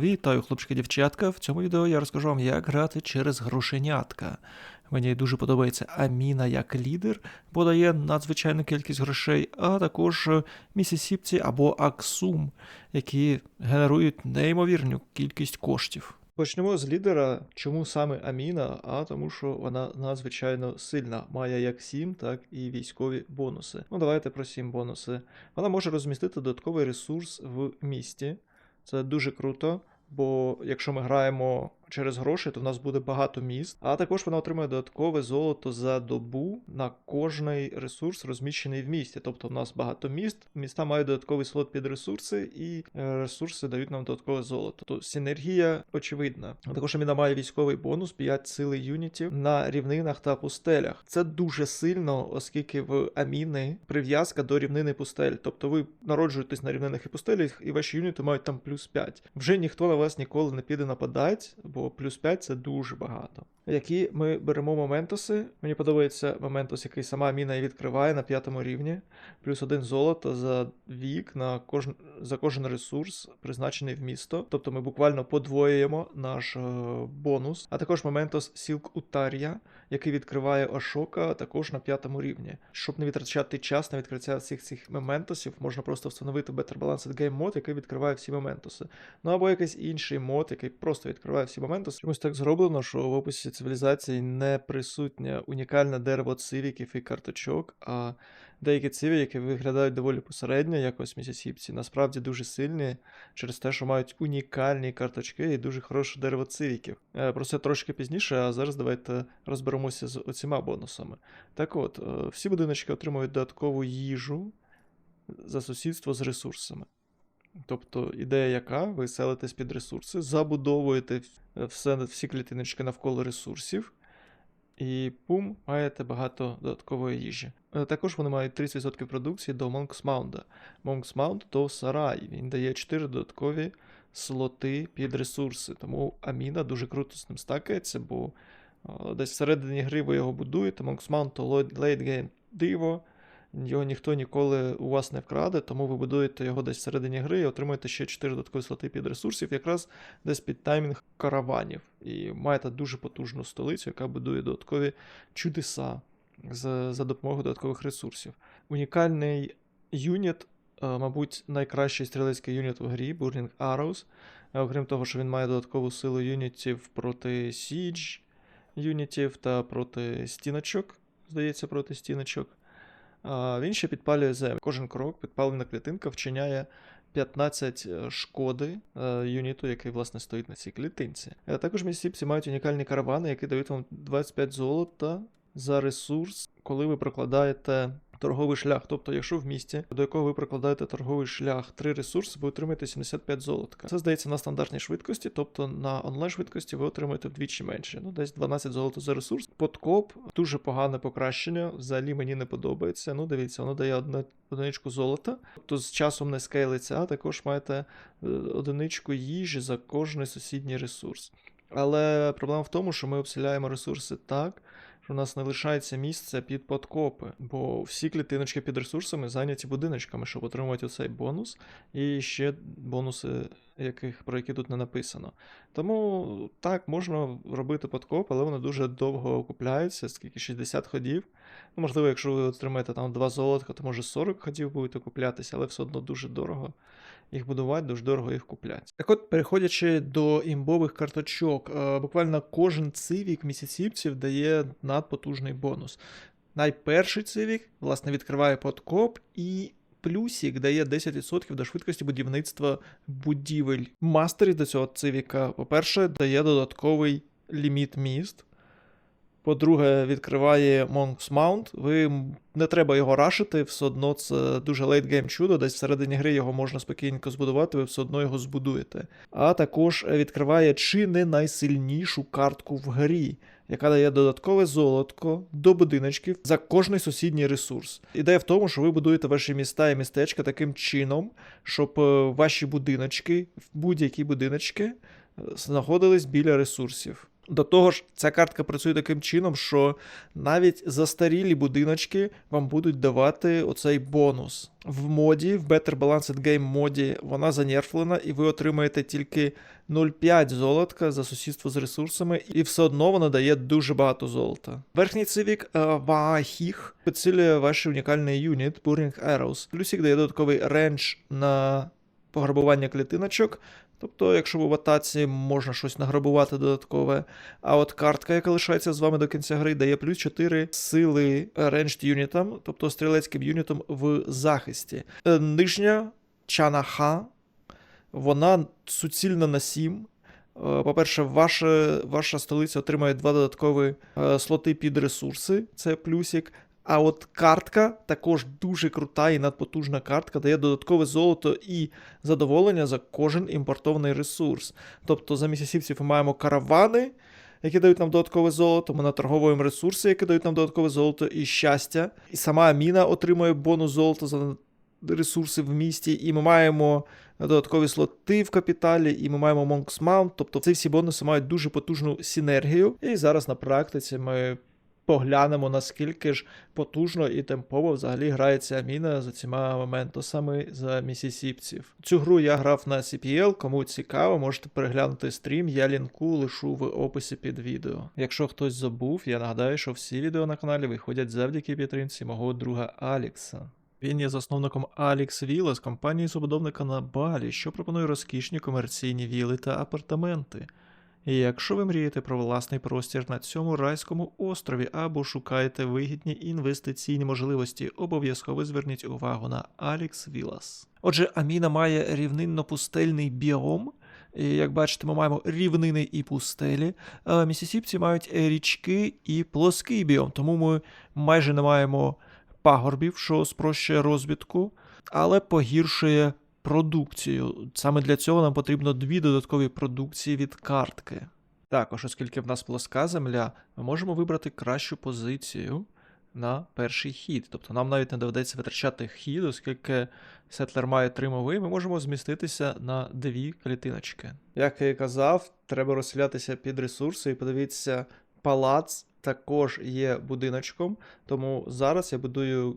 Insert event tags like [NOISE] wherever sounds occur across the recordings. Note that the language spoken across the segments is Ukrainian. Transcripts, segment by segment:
Вітаю, хлопчики дівчатка. В цьому відео я розкажу вам, як грати через грошенятка. Мені дуже подобається Аміна як лідер, бо дає надзвичайну кількість грошей, а також е, місісіпці або Аксум, які генерують неймовірну кількість коштів. Почнемо з лідера. Чому саме Аміна? А тому, що вона надзвичайно сильна, має як сім, так і військові бонуси. Ну, давайте про сім бонуси. Вона може розмістити додатковий ресурс в місті. Це дуже круто, бо якщо ми граємо через гроші, то в нас буде багато міст. А також вона отримує додаткове золото за добу на кожний ресурс, розміщений в місті. Тобто в нас багато міст, міста мають додатковий слот під ресурси, і е, ресурси дають нам додаткове золото. Тобто синергія очевидна. Також Аміна має військовий бонус 5 сили юнітів на рівнинах та пустелях. Це дуже сильно, оскільки в Аміни прив'язка до рівнини пустель. Тобто ви народжуєтесь на рівнинах і пустелях, і ваші юніти мають там плюс 5. Вже ніхто на вас ніколи не піде нападати, бо плюс 5 це дуже багато. Які ми беремо моментуси. Мені подобається моментус, який сама міна і відкриває на п'ятому рівні. Плюс один золото за вік на кожен за кожен ресурс, призначений в місто. Тобто ми буквально подвоюємо наш е, бонус. А також моментус Сілк Утар'я, який відкриває Ашока також на п'ятому рівні. Щоб не витрачати час на відкриття всіх цих моментусів, можна просто встановити Better Balanced Game мод, який відкриває всі моментуси. Ну або якийсь інший мод, який просто відкриває всі моментуси. Чомусь так зроблено, що в описі цивілізації не присутнє унікальне дерево цивіків і карточок, а деякі циві, які виглядають доволі посередньо, як ось місісіпці, насправді дуже сильні через те, що мають унікальні карточки і дуже хороше дерево цивіків. Е, Про це трошки пізніше, а зараз давайте розберемося з оціма бонусами. Так от, е, всі будиночки отримують додаткову їжу за сусідство з ресурсами. Тобто ідея яка? Ви селитесь під ресурси, забудовуєте все, всі клітиночки навколо ресурсів, і пум, маєте багато додаткової їжі. Е, Також вони мають 30% продукції до. Monks Mound то сарай. Він дає 4 додаткові слоти під ресурси. Тому Аміна дуже круто з ним стакається, бо е, десь всередині гри ви його будуєте. Mound то late game диво. Його ніхто ніколи у вас не вкраде, тому ви будуєте його десь всередині гри і отримуєте ще 4 додаткові слоти під ресурсів, якраз десь під таймінг караванів. І маєте дуже потужну столицю, яка будує додаткові чудеса за, за допомогою додаткових ресурсів. Унікальний юніт, е, мабуть, найкращий стрілецький юніт в грі Burning Arrows. Е, Окрім того, що він має додаткову силу юнітів проти Siege юнітів та проти стіночок, здається, проти стіночок. Він ще підпалює землю. Кожен крок підпалена клітинка вчиняє 15 шкоди е, юніту, який власне стоїть на цій клітинці. Е, Також місіпці мають унікальні каравани, які дають вам 25 золота за ресурс, коли ви прокладаєте торговий шлях. Тобто, якщо в місті, до якого ви прокладаєте торговий шлях, три ресурси, ви отримаєте 75 золотка. Це здається на стандартній швидкості, тобто на онлайн швидкості ви отримаєте вдвічі менше. Ну, десь 12 золота за ресурс. Подкоп дуже погане покращення. Взагалі мені не подобається. Ну, дивіться, воно дає одне. Одиничку золота, тобто з часом не скейлиться, а також маєте е, одиничку їжі за кожний сусідній ресурс. Але проблема в тому, що ми обселяємо ресурси так, що у нас не лишається місця під подкопи, бо всі клітиночки під ресурсами зайняті будиночками, щоб отримувати оцей бонус, і ще бонуси, яких, про які тут не написано. Тому так, можна робити подкоп, але вони дуже довго окупляються, скільки 60 ходів. Ну, можливо, якщо ви отримаєте там 2 золотка, то може 40 ходів будете куплятися, але все одно дуже дорого їх будувати, дуже дорого їх купляти. Так от, переходячи до імбових карточок, е, буквально кожен цивік місяцівців дає надпотужний бонус. Найперший цивік, власне, відкриває подкоп і. Плюсик дає 10% до швидкості будівництва будівель. Мастері до цього цивіка, по-перше, дає додатковий ліміт міст. По-друге, відкриває Monks Mount. Ви не треба його рашити, все одно це дуже лейтгейм чудо, десь всередині гри його можна спокійненько збудувати, ви все одно його збудуєте. А також відкриває чи не найсильнішу картку в грі, яка дає додаткове золотко до будиночків за кожний сусідній ресурс. Ідея в тому, що ви будуєте ваші міста і містечка таким чином, щоб е, ваші будиночки, будь-які будиночки, е, знаходились біля ресурсів. До того ж, ця картка працює таким чином, що навіть застарілі будиночки вам будуть давати оцей бонус. В моді, в Better Balanced Game моді, вона занерфлена, і ви отримаєте тільки 0,5 золотка за сусідство з ресурсами, і все одно вона дає дуже багато золота. Верхній цивік е, Ваахіх підсилює ваш унікальний юніт Burning Arrows. Плюсик дає додатковий рендж на пограбування клітиночок. Тобто, якщо ви в атаці можна щось награбувати додаткове. А от картка, яка лишається з вами до кінця гри, дає плюс 4 сили рейнджд юнітам, тобто стрілецьким юнітам в захисті. Е, Нижня Чанаха, вона суцільна на 7. Е, По-перше, ваша, ваша столиця отримає два додаткові е, слоти під ресурси, це плюсик. А от картка також дуже крута і надпотужна картка, дає додаткове золото і задоволення за кожен імпортований ресурс. Тобто за місяцівців ми маємо каравани, які дають нам додаткове золото, ми наторговуємо ресурси, які дають нам додаткове золото і щастя. І сама Аміна отримує бонус золота за ресурси в місті, і ми маємо додаткові слоти в капіталі, і ми маємо Monk's Mount. Тобто ці всі бонуси мають дуже потужну синергію. І зараз на практиці ми поглянемо, наскільки ж потужно і темпово взагалі грається Аміна за цими моментосами за місісіпців. Цю гру я грав на CPL, кому цікаво, можете переглянути стрім, я лінку лишу в описі під відео. Якщо хтось забув, я нагадаю, що всі відео на каналі виходять завдяки підтримці мого друга Алікса. Він є засновником Alex Villa з компанії забудовника на Балі, що пропонує розкішні комерційні віли та апартаменти. І якщо ви мрієте про власний простір на цьому райському острові або шукаєте вигідні інвестиційні можливості, обов'язково зверніть увагу на Alex Villas. Отже, Аміна має рівнинно-пустельний біом. І, як бачите, ми маємо рівнини і пустелі. А місісіпці мають річки і плоский біом, тому ми майже не маємо пагорбів, що спрощує розвідку, але погіршує продукцію. Саме для цього нам потрібно дві додаткові продукції від картки. Також, оскільки в нас плоска земля, ми можемо вибрати кращу позицію на перший хід. Тобто нам навіть не доведеться витрачати хід, оскільки сетлер має три мови, ми можемо зміститися на дві клітиночки. Як я і казав, треба розселятися під ресурси і подивіться, палац також є будиночком, тому зараз я будую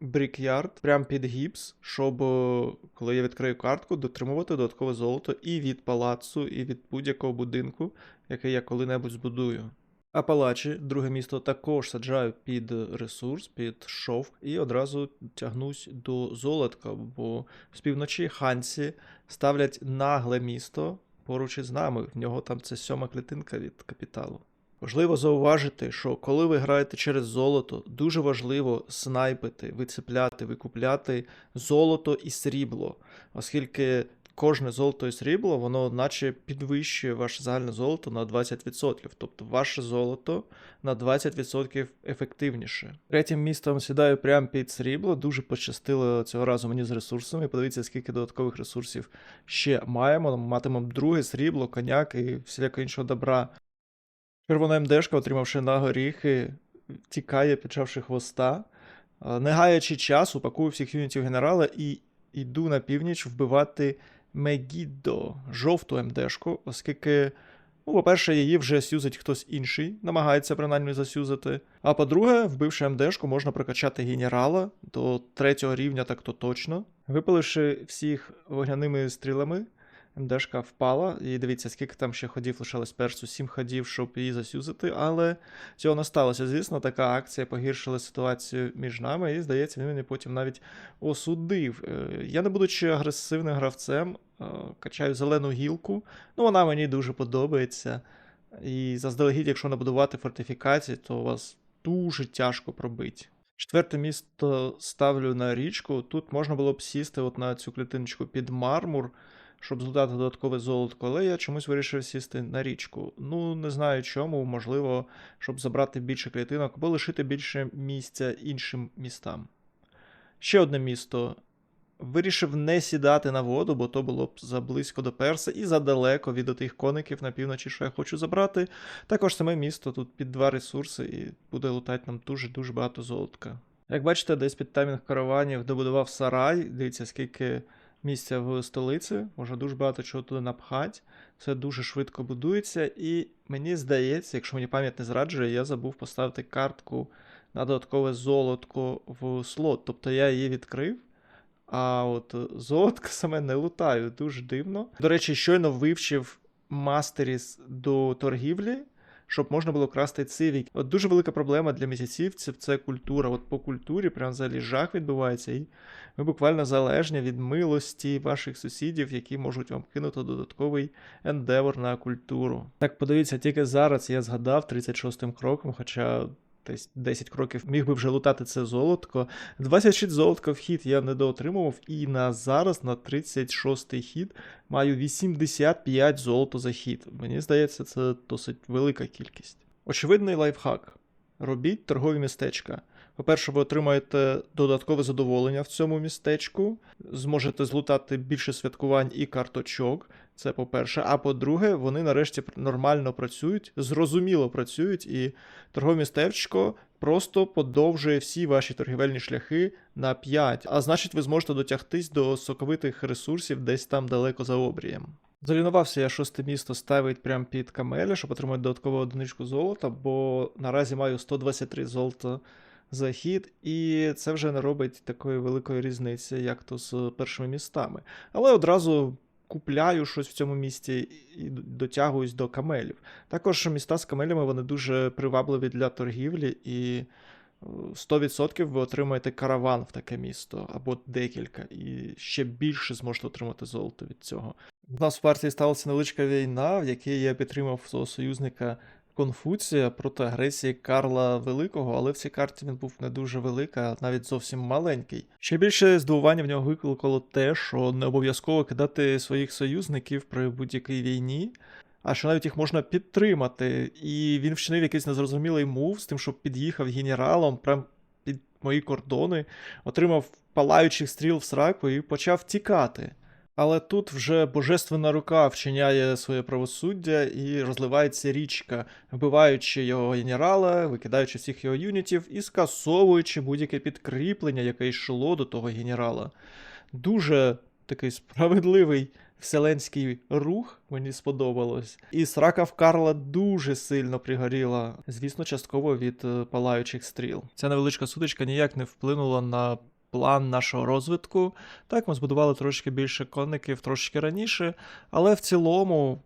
брікярд прямо під гіпс, щоб е, коли я відкрию картку, дотримувати додаткове золото і від палацу, і від будь-якого будинку, який я коли-небудь збудую. Апалачі, друге місто, також саджаю під ресурс, під шовк, і одразу тягнусь до золотка, бо з півночі ханці ставлять нагле місто поруч із нами. В нього там це сьома клітинка від капіталу. Важливо зауважити, що коли ви граєте через золото, дуже важливо снайпити, вицепляти, викупляти золото і срібло, оскільки кожне золото і срібло, воно наче підвищує ваше загальне золото на 20%. Тобто ваше золото на 20% ефективніше. Третім містом сідаю прямо під срібло. Дуже пощастило цього разу мені з ресурсами. Подивіться, скільки додаткових ресурсів ще маємо. Матимемо друге срібло, коняк і всіляко іншого добра. Червона МДшка, отримавши на горіхи, тікає, підчавши хвоста. Не гаючи часу, пакую всіх юнітів генерала і йду на північ вбивати Мегідо, жовту МДшку, оскільки, ну, по-перше, її вже сюзить хтось інший, намагається принаймні засюзати. А по-друге, вбивши МДшку, можна прокачати генерала до третього рівня, так то точно. Випаливши всіх вогняними стрілами, МДшка впала, і дивіться, скільки там ще ходів лишалось персу, 7 ходів, щоб її засюзити, але цього не сталося. Звісно, така акція погіршила ситуацію між нами, і, здається, він мене потім навіть осудив. Е, Я, не будучи агресивним гравцем, е, качаю зелену гілку. Ну, вона мені дуже подобається. І заздалегідь, якщо набудувати фортифікації, то вас дуже тяжко пробити. Четверте місто ставлю на річку. Тут можна було б сісти от на цю клітиночку під мармур, щоб згадати додаткове золото, але я чомусь вирішив сісти на річку. Ну, не знаю чому, можливо, щоб забрати більше клітинок або лишити більше місця іншим містам. Ще одне місто. Вирішив не сідати на воду, бо то було б заблизько до перса і задалеко від тих коників на півночі, що я хочу забрати. Також саме місто тут під два ресурси і буде лутати нам дуже-дуже багато золотка. Як бачите, десь під таймінг караванів добудував сарай. Дивіться, скільки місця в столиці, можна дуже багато чого туди напхати. Все дуже швидко будується, і мені здається, якщо мені пам'ять не зраджує, я забув поставити картку на додаткове золотко в слот. Тобто я її відкрив. А от золотко [LAUGHS] саме не лутаю, дуже дивно. До речі, щойно вивчив мастеріс до торгівлі, щоб можна було красти цивік. От дуже велика проблема для місяцівців це культура. От по культурі прям взагалі жах відбувається, і ви буквально залежні від милості ваших сусідів, які можуть вам кинути додатковий ендевор на культуру. Так, подивіться, тільки зараз я згадав 36-м кроком, хоча. Десь 10 кроків міг би вже лутати це золотко. 26 золотка в хід я недоотримував, і на зараз, на 36-й хід, маю 85 золото за хід. Мені здається, це досить велика кількість. Очевидний лайфхак. Робіть торгові містечка. По-перше, ви отримаєте додаткове задоволення в цьому містечку, зможете злутати більше святкувань і карточок. Це по-перше. А по-друге, вони нарешті нормально працюють, зрозуміло працюють, і торгове містечко просто подовжує всі ваші торгівельні шляхи на 5. А значить, ви зможете дотягтись до соковитих ресурсів десь там далеко за обрієм. Залінувався я шосте місто ставить прямо під камеля, щоб отримати додаткову одиничку золота, бо наразі маю 123 золота за хід, і це вже не робить такої великої різниці, як то з першими містами. Але одразу купляю щось в цьому місті і дотягуюсь до камелів. Також міста з камелями вони дуже привабливі для торгівлі, і 100% ви отримаєте караван в таке місто або декілька, і ще більше зможете отримати золото від цього. У нас в партії сталася невеличка війна, в якій я підтримав свого союзника Конфуція проти агресії Карла Великого, але в цій карті він був не дуже великий, а навіть зовсім маленький. Ще більше здивування в нього викликало те, що не обов'язково кидати своїх союзників при будь-якій війні, а що навіть їх можна підтримати. І він вчинив якийсь незрозумілий мув з тим, що під'їхав генералом прямо під мої кордони, отримав палаючих стріл в сраку і почав тікати. Але тут вже божественна рука вчиняє своє правосуддя і розливається річка, вбиваючи його генерала, викидаючи всіх його юнітів і скасовуючи будь-яке підкріплення, яке йшло до того генерала. Дуже такий справедливий вселенський рух, мені сподобалось. І срака в Карла дуже сильно пригоріла, звісно, частково від е, палаючих стріл. Ця невеличка сутичка ніяк не вплинула на план нашого розвитку. Так, ми збудували трошки більше коників трошки раніше, але в цілому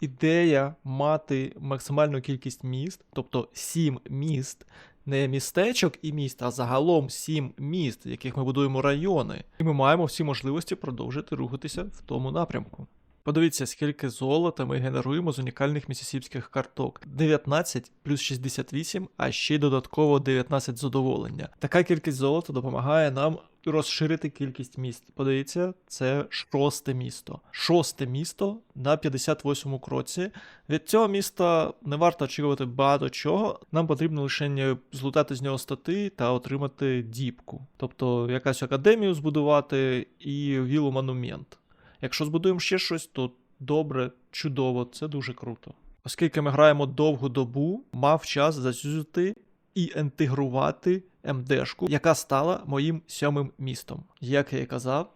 ідея мати максимальну кількість міст, тобто 7 міст. Не містечок і міст, а загалом сім міст, в яких ми будуємо райони, і ми маємо всі можливості продовжити рухатися в тому напрямку. Подивіться, скільки золота ми генеруємо з унікальних місісіпських карток. 19 плюс 68, а ще додатково 19 задоволення. Така кількість золота допомагає нам розширити кількість міст. Подивіться, це шосте місто. Шосте місто на 58-му кроці. Від цього міста не варто очікувати багато чого. Нам потрібно лише злутати з нього стати та отримати діпку. Тобто якась академію збудувати і вілу монумент. Якщо збудуємо ще щось, то добре, чудово, це дуже круто. Оскільки ми граємо довгу добу, мав час засюзити і інтегрувати МДшку, яка стала моїм сьомим містом. Як я і казав,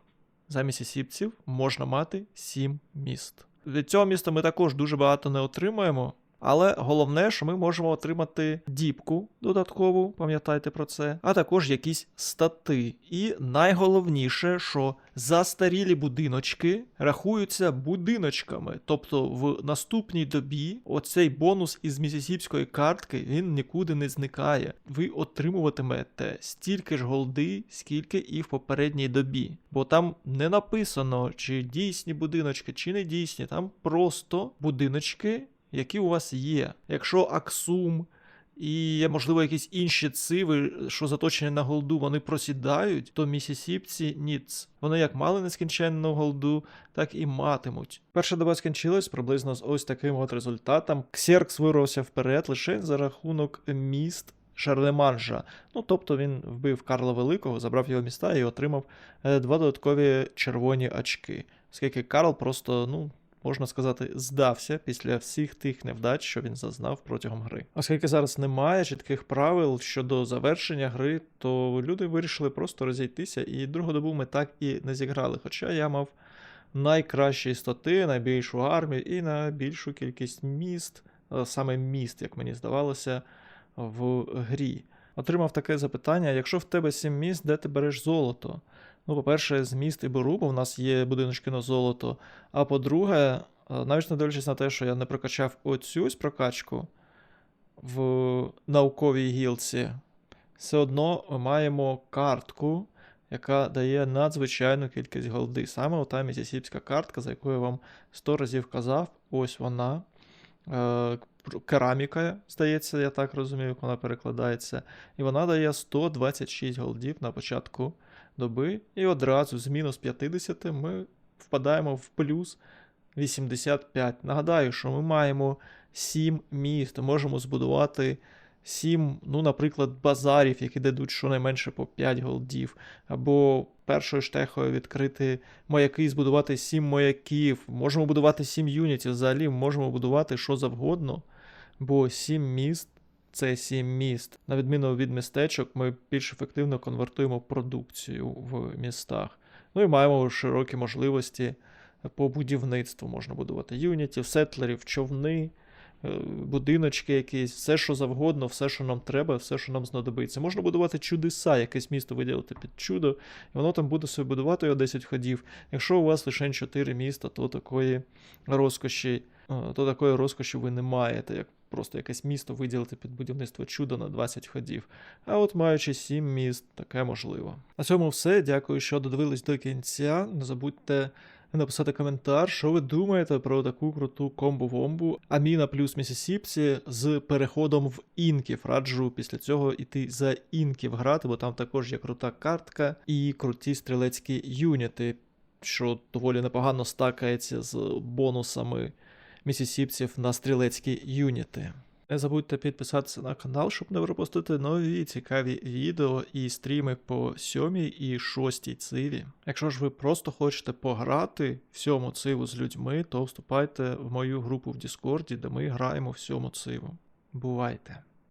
замість сіпців можна мати сім міст. Від цього міста ми також дуже багато не отримаємо. Але головне, що ми можемо отримати діпку додаткову, пам'ятайте про це, а також якісь стати. І найголовніше, що застарілі будиночки рахуються будиночками. Тобто в наступній добі оцей бонус із місісіпської картки він нікуди не зникає. Ви отримуватимете стільки ж голди, скільки і в попередній добі. Бо там не написано, чи дійсні будиночки, чи не дійсні. Там просто будиночки які у вас є. Якщо Аксум і, можливо, якісь інші циви, що заточені на голду, вони просідають, то місісіпці ніц. Вони як мали нескінченну голду, так і матимуть. Перша доба скінчилась приблизно з ось таким от результатом. Ксеркс вирвався вперед лише за рахунок міст. Шарлеманжа. Ну, тобто він вбив Карла Великого, забрав його міста і отримав е, два додаткові червоні очки. Оскільки Карл просто, ну, можна сказати, здався після всіх тих невдач, що він зазнав протягом гри. Оскільки зараз немає чітких правил щодо завершення гри, то люди вирішили просто розійтися, і другу добу ми так і не зіграли. Хоча я мав найкращі стати, найбільшу армію і найбільшу кількість міст, е, саме міст, як мені здавалося, в грі. Отримав таке запитання: якщо в тебе сім міст, де ти береш золото? Ну, по-перше, з міст і беру, бо в нас є будиночки на золото. А по-друге, е, навіть не дивлячись на те, що я не прокачав оцю прокачку в науковій гілці, все одно ми маємо картку, яка дає надзвичайну кількість голди. Саме ота місісіпська картка, за яку я вам 100 разів казав, ось вона. Е, Кераміка, здається, я так розумію, як вона перекладається. І вона дає 126 голдів на початку доби. І одразу з мінус 50 ми впадаємо в плюс 85. Нагадаю, що ми маємо 7 міст, можемо збудувати 7, ну, наприклад, базарів, які дадуть щонайменше по 5 голдів. Або першою штехою відкрити маяки і збудувати 7 маяків. Можемо будувати 7 юнітів, взагалі можемо будувати що завгодно. Бо 7 міст це 7 міст. На відміну від містечок, ми більш ефективно конвертуємо продукцію в містах. Ну і маємо широкі можливості по будівництву. Можна будувати юнітів, сетлерів, човни, е, будиночки якісь, все, що завгодно, все, що нам треба, все, що нам знадобиться. Можна будувати чудеса, якесь місто виділити під чудо, і воно там буде собі будувати його 10 ходів. Якщо у вас лише 4 міста, то такої розкоші, е, то такої розкоші ви не маєте, як просто якесь місто виділити під будівництво чудо на 20 ходів. А от маючи 7 міст, таке можливо. На цьому все. Дякую, що додивились до кінця. Не забудьте написати коментар, що ви думаєте про таку круту комбу-вомбу Аміна плюс Місісіпсі з переходом в інків. Раджу після цього іти за інків грати, бо там також є крута картка і круті стрілецькі юніти, що доволі непогано стакається з бонусами місісіпців на стрілецькі юніти. Не забудьте підписатися на канал, щоб не пропустити нові цікаві відео і стріми по сьомій і шостій циві. Якщо ж ви просто хочете пограти в сьому циву з людьми, то вступайте в мою групу в Діскорді, де ми граємо в сьому циву. Бувайте!